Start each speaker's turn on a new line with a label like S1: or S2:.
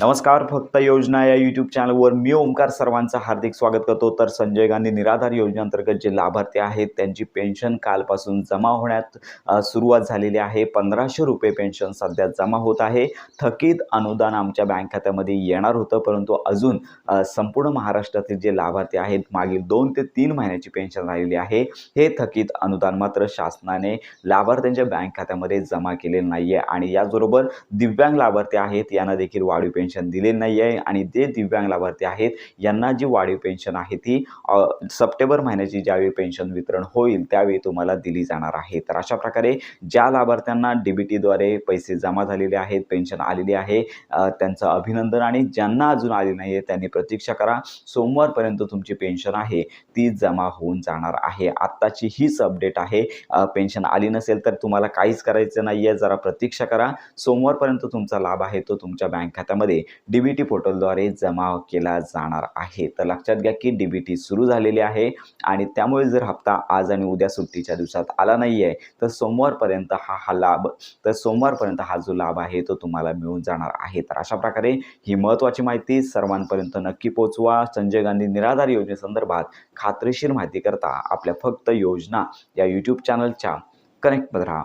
S1: नमस्कार फक्त योजना या यूट्यूब चॅनलवर मी ओमकार सर्वांचं हार्दिक स्वागत करतो. तर संजय गांधी निराधार योजनेअंतर्गत जे लाभार्थी आहेत त्यांची पेन्शन कालपासून जमा होण्यात सुरुवात झालेली आहे. पंधराशे रुपये पेन्शन सध्या जमा होत आहे. थकीत अनुदान आमच्या बँक खात्यामध्ये येणार होतं परंतु अजून संपूर्ण महाराष्ट्रातील जे लाभार्थी आहेत मागील दोन ते तीन महिन्याची पेन्शन राहिलेली आहे. हे थकीत अनुदान मात्र शासनाने लाभार्थ्यांच्या बँक खात्यामध्ये जमा केलेलं नाही आहे आणि याचबरोबर दिव्यांग लाभार्थी आहेत यांना देखील वाढीव पेन्शन पेन्शन दिले नाही आहे आणि जे दिव्यांग लाभार्थी आहेत यांना जी वाढीव पेन्शन आहे ती सप्टेंबर महिन्याची ज्यावेळी पेन्शन वितरण होईल त्यावेळी तुम्हाला दिली जाणार आहे. तर अशा प्रकारे ज्या लाभार्थ्यांना डी बी टीद्वारे पैसे जमा झालेले आहेत पेन्शन आलेली आहे त्यांचं अभिनंदन आणि ज्यांना अजून आली नाही आहे त्यांनी प्रतीक्षा करा. सोमवारपर्यंत तुमची पेन्शन आहे ती जमा होऊन जाणार आहे. आत्ताची हीच अपडेट आहे. पेन्शन आली नसेल तर तुम्हाला काहीच करायचं नाही आहे जरा प्रतीक्षा करा. सोमवारपर्यंत तुमचा लाभ आहे तो तुमच्या बँक खात्यामध्ये डी बी टी पोर्टलद्वारे जमा केला जाणार आहे. तर लक्षात घ्या की डी बी टी सुरू झालेली आहे आणि त्यामुळे जर हप्ता आज आणि उद्या सुट्टीच्या दिवसात आला नाही आहे तर सोमवारपर्यंत हा हा लाभ तर सोमवारपर्यंत हा जो लाभ आहे तो तुम्हाला मिळून जाणार आहे. तर अशा प्रकारे ही महत्त्वाची माहिती सर्वांपर्यंत नक्की पोचवा संजय गांधी निराधार योजनेसंदर्भात खात्रीशीर माहिती करता आपल्या फक्त योजना या यूट्यूब चॅनलच्या कनेक्टमध्ये राहा.